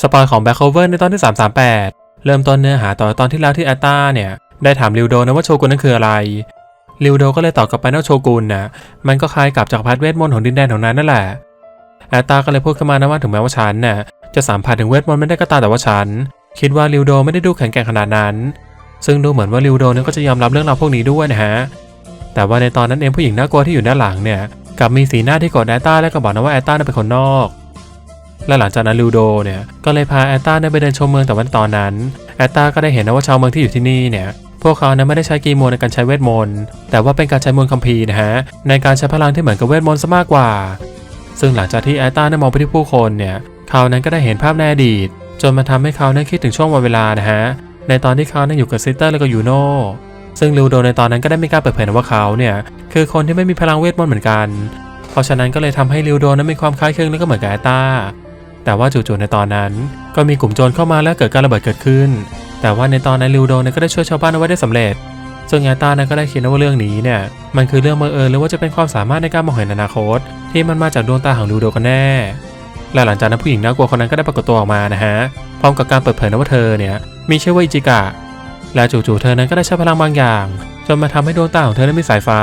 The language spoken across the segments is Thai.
สปอยของ Back Cover ในตอนที่ 338 เริ่มต้นเนื้อหาต่อตอนที่แล้วที่อตตาเนี่ยได้ถามริวโดนะว่าโชกุนนั้นคืออะไรริวโดก็เลยตอบกลับไปว่าโชกุนน่ะมันก็คล้ายกับจักรพรรดิเวทมนต์ของดินแดนของนั้นนั่นแหละอตตาก็เลยพูดขึ้นมานะว่าถึงแม้ว่าฉันน่ะจะสัมผัสถึงเวทมนต์ไม่ได้ก็ตามแต่ว่าฉัน คิดว่าริวโดไม่ได้ดูแข็งแกร่งขนาดนั้น ซึ่งดูเหมือนว่าริวโดนั้นก็จะยอมรับเรื่องราวพวกนี้ด้วยนะฮะแต่ว่าในตอนนั้นเองผู้หญิงน่ากลัวที่อยู่ด้านหลังเนี่ยกับมีสีหน้าที่กรธแอตตาและก็บอกนะว่าแอตตาเป็นคนนอก และหลังจากนั้นลิวโดเนี่ยก็เลยพาแอตตาเนี่ยไปเดินชมเมืองแต่ว่าตอนนั้นแอตตาก็ได้เห็นนะว่าชาวเมืองที่อยู่ที่นี่เนี่ยพวกเขานั้นไม่ได้ใช้กีโมในการใช้เวทมนต์แต่ว่าเป็นการใช้มนต์คัมภีร์นะฮะในการใช้พลังที่เหมือนกับเวทมนต์ซะมากกว่า ซึ่งหลังจากที่แอตตาได้มองไปที่ผู้คนเนี่ยเขานั้นก็ได้เห็นภาพในอดีต จนมันทำให้เขานั้นคิดถึงช่วงวันเวลานะฮะในตอนที่เขานั้นอยู่กับซิสเตอร์แล้วก็ยูโน่ซึ่งลิวโดในตอนนั้นก็ได้มีการเปิดเผยนะว่าเขาเนี่ยคือคนที่ไม่มีพลังเวทมนต์เหมือนกัน เพราะฉะนั้นก็เลยทำให้ลิวโดนั้นมีความคล้ายคลึงแล้วก็เหมือนกับแอตตา แต่ว่าจู่ๆในตอนนั้น ก็มีกลุ่มโจรเข้ามาแล้วเกิดการระเบิดเกิดขึ้น แต่ว่าในตอนนั้นลิวโดนก็ได้ช่วยชาวบ้านเอาไว้ได้สำเร็จซึ่งแอตตานั้นก็ได้คิดนว่าเรื่องนี้เนี่ยมันคือเรื่องบังเอิญหรือว่าจะเป็นความสามารถในการมองเห็นอนาคต ที่มันมาจากดวงตาของลิวโดกันแน่และหลังจากนั้นผู้หญิงน่ากลัวคนนั้นก็ได้ปรากฏตัวออกมานะฮะพร้อมกับการเปิดเผยนะว่าเธอเนี่ยมีชื่อว่าอิจิกะและจู่ๆเธอนั้นก็ได้ใช้พลังบางอย่างจนมาทำให้ดวงตาของเธอนั้นมีสายฟ้า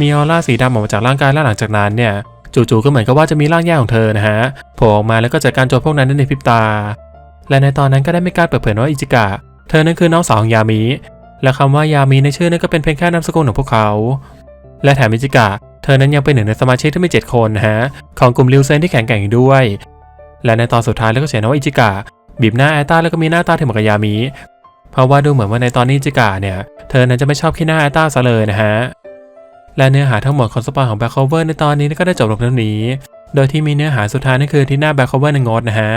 มีออร่าสีดำออกมาจากร่างกายและหลังจากนั้นเนี่ย จู่ๆก็เหมือนกับว่าจะมีร่างแย่ของเธอนะฮะโผล่ออกมาแล้วก็จัดการโจรพวกนั้นได้ในพริบตา และในตอนนั้นก็ได้ไมีการเปิดเผยว่าอิจิกะ เธอนั้นคือน้องสาวของยามิและคำว่ายามิในชื่อนั้นก็เป็นเพียงแค่นามสกุลของพวกเขา และแถมอิจิกะ เธอนั้นยังเป็นหนึ่งในสมาชิกที่มีเจ็ดคนนะฮะของกลุ่มริวเซนที่แข็งแกร่งอีกด้วย และในตอนสุดท้ายแล้วก็เขียนว่าอิจิกะบีบหน้าแอตตาแล้วก็มีหน้าตาเหมือนกับยามิเพราะว่าดูเหมือนว่าในตอนนี้อิจิกะเนี่ย เธอนั้นจะไม่ชอบขี้หน้าแอตตาซะเลยนะฮะ และเนื้อหาทั้งหมดของสปอยของแบ็คโคเวอร์ในตอนนี้ก็ได้จบลงเท่านี้ โดยที่มีเนื้อหาสุดท้ายนั่นคือที่หน้าแบ็คโคเวอร์ในงดนะฮะ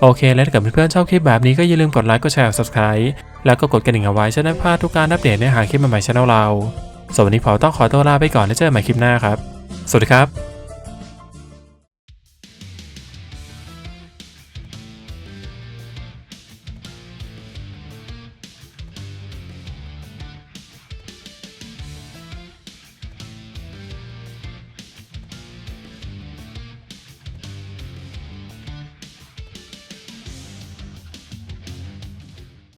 โอเค และถ้าเกิดเพื่อนๆชอบคลิปแบบนี้ก็อย่าลืมกดไลค์ กดแชร์กด subscribe แล้วก็กดกระดิ่งเอาไว้จะได้พลาดทุกการอัปเดตเนื้อหาคลิปใหม่ๆช่องเราส่วนวันนี้ผมต้องขอตัวลาไปก่อนแล้วเจอกันใหม่คลิปหน้าครับ สวัสดีครับ